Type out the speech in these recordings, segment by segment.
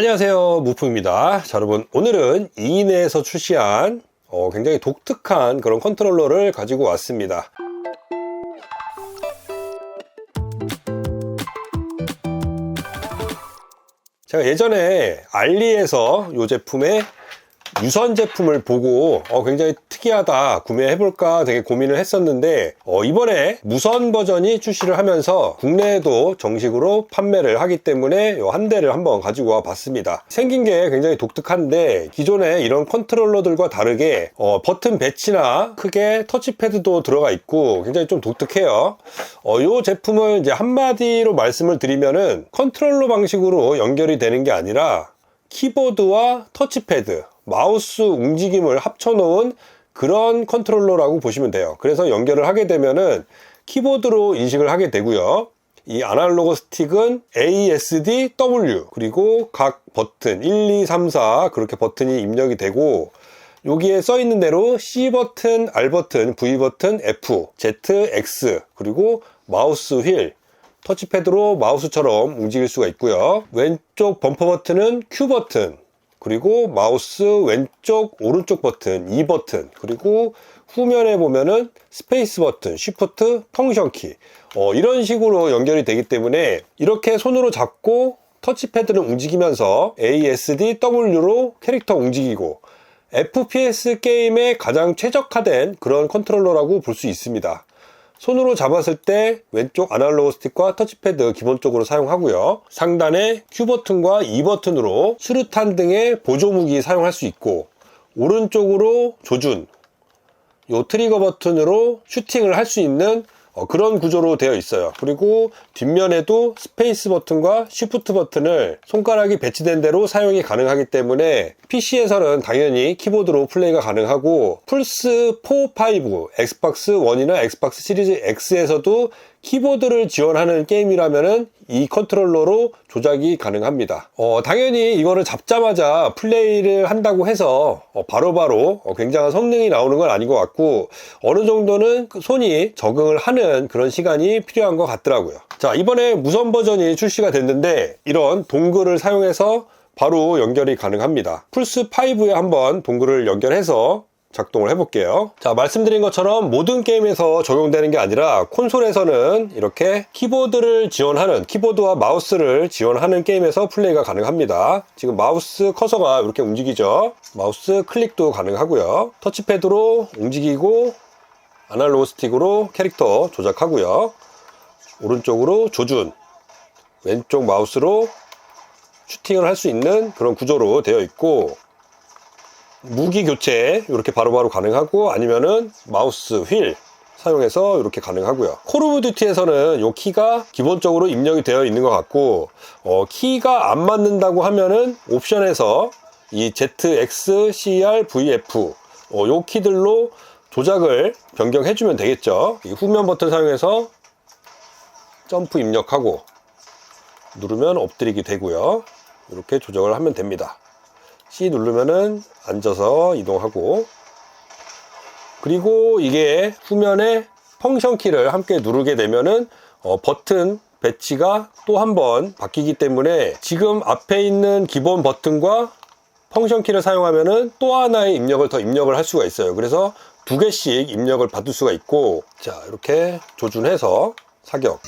안녕하세요. 무프입니다. 자 여러분 오늘은 이인에서 출시한 어, 굉장히 독특한 그런 컨트롤러를 가지고 왔습니다. 제가 예전에 알리에서 이 제품의 유선 제품을 보고 어, 굉장히 특이하다 구매해볼까 되게 고민을 했었는데 어, 이번에 무선 버전이 출시를 하면서 국내에도 정식으로 판매를 하기 때문에 한 대를 한번 가지고 와 봤습니다. 생긴 게 굉장히 독특한데 기존에 이런 컨트롤러들과 다르게 어, 버튼 배치나 크게 터치패드도 들어가 있고 굉장히 좀 독특해요. 어, 이 제품을 이제 한마디로 말씀을 드리면은 컨트롤러 방식으로 연결이 되는 게 아니라 키보드와 터치패드 마우스 움직임을 합쳐놓은 그런 컨트롤러라고 보시면 돼요. 그래서 연결을 하게 되면은 키보드로 인식을 하게 되고요. 이 아날로그 스틱은 ASD W 그리고 각 버튼 1, 2, 3, 4 그렇게 버튼이 입력이 되고 여기에 써 있는 대로 C 버튼, R 버튼, V 버튼, F, Z, X 그리고 마우스 휠 터치패드로 마우스처럼 움직일 수가 있고요. 왼쪽 범퍼 버튼은 Q 버튼 그리고 마우스 왼쪽 오른쪽 버튼 2 버튼 그리고 후면에 보면은 스페이스 버튼 쉬프트 펑션 키. 어, 이런 식으로 연결이 되기 때문에 이렇게 손으로 잡고 터치패드를 움직이면서 ASD W로 캐릭터 움직이고 FPS 게임에 가장 최적화된 그런 컨트롤러라고 볼 수 있습니다 손으로 잡았을 때 왼쪽 아날로그 스틱과 터치패드 기본적으로 사용하고요. 상단에 Q 버튼과 E 버튼으로 수류탄 등의 보조 무기 사용할 수 있고 오른쪽으로 조준, 요 트리거 버튼으로 슈팅을 할 수 있는 어, 그런 구조로 되어 있어요. 그리고 뒷면에도 스페이스 버튼과 쉬프트 버튼을 손가락이 배치된 대로 사용이 가능하기 때문에 PC에서는 당연히 키보드로 플레이가 가능하고 플스 4, 5, 엑스박스 1이나 엑스박스 시리즈 X에서도 키보드를 지원하는 게임이라면 이 컨트롤러로 조작이 가능합니다. 어, 당연히 이거를 잡자마자 플레이를 한다고 해서 어, 바로바로 어, 굉장한 성능이 나오는 건 아닌 것 같고 어느 정도는 그 손이 적응을 하는 그런 시간이 필요한 것 같더라고요. 자 이번에 무선 버전이 출시가 됐는데 이런 동글을 사용해서 바로 연결이 가능합니다. 플스5에 한번 동글을 연결해서 작동을 해볼게요. 자, 말씀드린 것처럼 모든 게임에서 적용되는 게 아니라 콘솔에서는 이렇게 키보드를 지원하는, 키보드와 마우스를 지원하는 게임에서 플레이가 가능합니다. 지금 마우스 커서가 이렇게 움직이죠. 마우스 클릭도 가능하고요. 터치패드로 움직이고 아날로그 스틱으로 캐릭터 조작하고요. 오른쪽으로 조준, 왼쪽 마우스로 슈팅을 할 수 있는 그런 구조로 되어 있고 무기 교체 이렇게 바로바로 가능하고 아니면은 마우스 휠 사용해서 이렇게 가능하고요. 콜 오브 듀티에서는 이 키가 기본적으로 입력이 되어 있는 것 같고 어, 키가 안 맞는다고 하면은 옵션에서 이 ZX, CR, VF 어, 이 키들로 조작을 변경해 주면 되겠죠. 이 후면 버튼 사용해서 점프 입력하고 누르면 엎드리게 되고요. 이렇게 조작을 하면 됩니다. C 누르면은 앉아서 이동하고 그리고 이게 후면에 펑션 키를 함께 누르게 되면은 어, 버튼 배치가 또 한 번 바뀌기 때문에 지금 앞에 있는 기본 버튼과 펑션 키를 사용하면은 또 하나의 입력을 더 입력을 할 수가 있어요. 그래서 두 개씩 입력을 받을 수가 있고 자 이렇게 조준해서 사격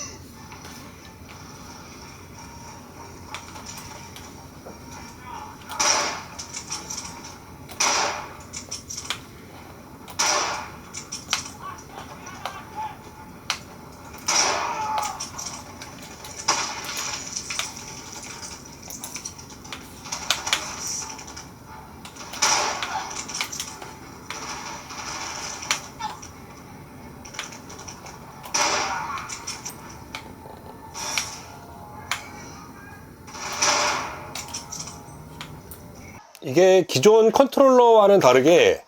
이게 기존 컨트롤러와는 다르게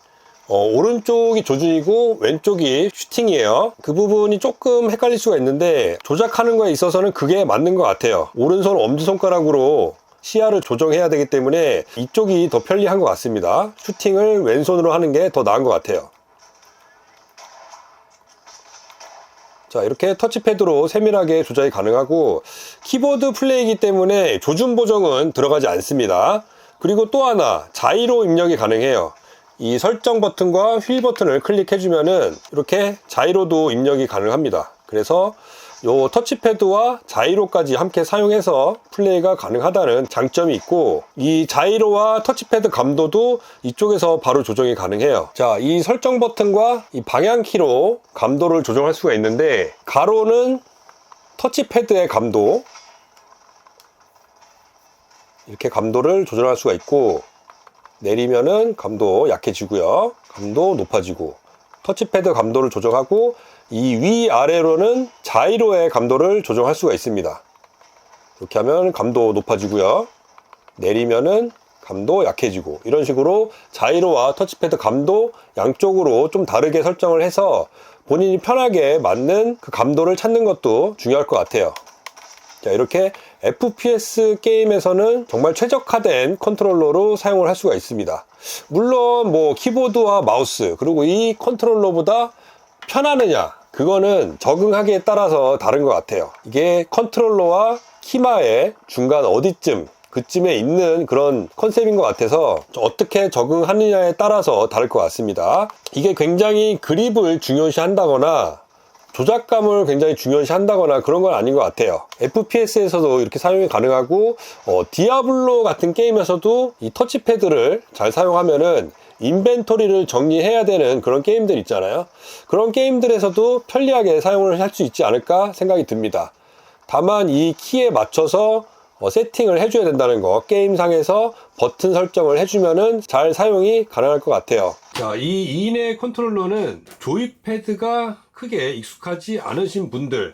어, 오른쪽이 조준이고 왼쪽이 슈팅이에요. 그 부분이 조금 헷갈릴 수가 있는데 조작하는 거에 있어서는 그게 맞는 것 같아요. 오른손 엄지손가락으로 시야를 조정해야 되기 때문에 이쪽이 더 편리한 것 같습니다. 슈팅을 왼손으로 하는 게 더 나은 것 같아요. 자, 이렇게 터치패드로 세밀하게 조작이 가능하고 키보드 플레이이기 때문에 조준 보정은 들어가지 않습니다. 그리고 또 하나 자이로 입력이 가능해요. 이 설정 버튼과 휠 버튼을 클릭해주면은 이렇게 자이로도 입력이 가능합니다. 그래서 요 터치패드와 자이로까지 함께 사용해서 플레이가 가능하다는 장점이 있고 이 자이로와 터치패드 감도도 이쪽에서 바로 조정이 가능해요. 자, 이 설정 버튼과 이 방향키로 감도를 조정할 수가 있는데 가로는 터치패드의 감도 이렇게 감도를 조절할 수가 있고 내리면은 감도 약해지고요. 감도 높아지고 터치패드 감도를 조정하고 이 위아래로는 자이로의 감도를 조정할 수가 있습니다. 이렇게 하면 감도 높아지고요. 내리면은 감도 약해지고 이런 식으로 자이로와 터치패드 감도 양쪽으로 좀 다르게 설정을 해서 본인이 편하게 맞는 그 감도를 찾는 것도 중요할 것 같아요. 자, 이렇게 FPS 게임에서는 정말 최적화된 컨트롤러로 사용을 할 수가 있습니다. 물론 뭐 키보드와 마우스 그리고 이 컨트롤러보다 편하느냐 그거는 적응하기에 따라서 다른 것 같아요. 이게 컨트롤러와 키마의 중간 어디쯤 그쯤에 있는 그런 컨셉인 것 같아서 어떻게 적응하느냐에 따라서 다를 것 같습니다. 이게 굉장히 그립을 중요시 한다거나 조작감을 굉장히 중요시 한다거나 그런 건 아닌 것 같아요. FPS에서도 이렇게 사용이 가능하고, 어, 디아블로 같은 게임에서도 이 터치패드를 잘 사용하면은 인벤토리를 정리해야 되는 그런 게임들 있잖아요. 그런 게임들에서도 편리하게 사용을 할 수 있지 않을까 생각이 듭니다. 다만 이 키에 맞춰서 어, 세팅을 해줘야 된다는 거 게임상에서 버튼 설정을 해주면은 잘 사용이 가능할 것 같아요 자, 이 2인의 컨트롤러는 조이패드가 크게 익숙하지 않으신 분들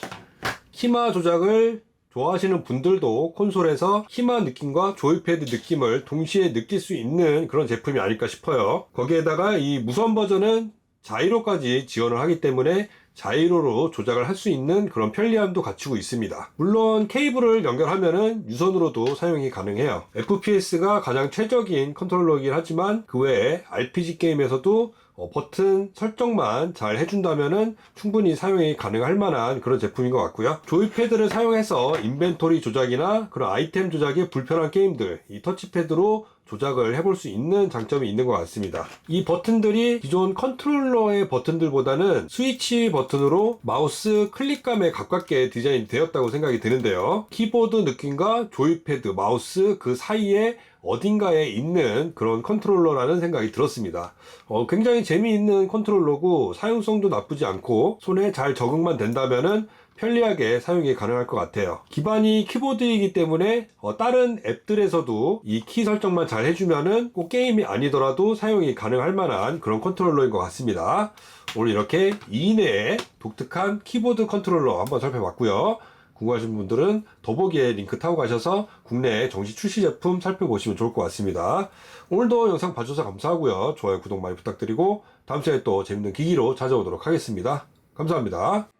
키마 조작을 좋아하시는 분들도 콘솔에서 키마 느낌과 조이패드 느낌을 동시에 느낄 수 있는 그런 제품이 아닐까 싶어요. 거기에다가 이 무선 버전은 자이로까지 지원을 하기 때문에 자이로로 조작을 할 수 있는 그런 편리함도 갖추고 있습니다. 물론 케이블을 연결하면은 유선으로도 사용이 가능해요. FPS가 가장 최적인 컨트롤러이긴 하지만 그 외에 RPG 게임에서도 어, 버튼 설정만 잘 해준다면은 충분히 사용이 가능할 만한 그런 제품인 것 같고요. 조이패드를 사용해서 인벤토리 조작이나 그런 아이템 조작이 불편한 게임들, 이 터치패드로 조작을 해볼 수 있는 장점이 있는 것 같습니다. 이 버튼들이 기존 컨트롤러의 버튼들보다는 스위치 버튼으로 마우스 클릭감에 가깝게 디자인 되었다고 생각이 드는데요. 키보드 느낌과 조이패드, 마우스 그 사이에 어딘가에 있는 그런 컨트롤러라는 생각이 들었습니다. 어, 굉장히 재미있는 컨트롤러고 사용성도 나쁘지 않고 손에 잘 적응만 된다면은 편리하게 사용이 가능할 것 같아요. 기반이 키보드이기 때문에 어, 다른 앱들에서도 이 키 설정만 잘 해주면은 꼭 게임이 아니더라도 사용이 가능할 만한 그런 컨트롤러인 것 같습니다. 오늘 이렇게 2인의 독특한 키보드 컨트롤러 한번 살펴봤고요. 궁금하신 분들은 더보기에 링크 타고 가셔서 국내 정식 출시 제품 살펴보시면 좋을 것 같습니다. 오늘도 영상 봐주셔서 감사하고요. 좋아요, 구독 많이 부탁드리고 다음 시간에 또 재밌는 기기로 찾아오도록 하겠습니다. 감사합니다.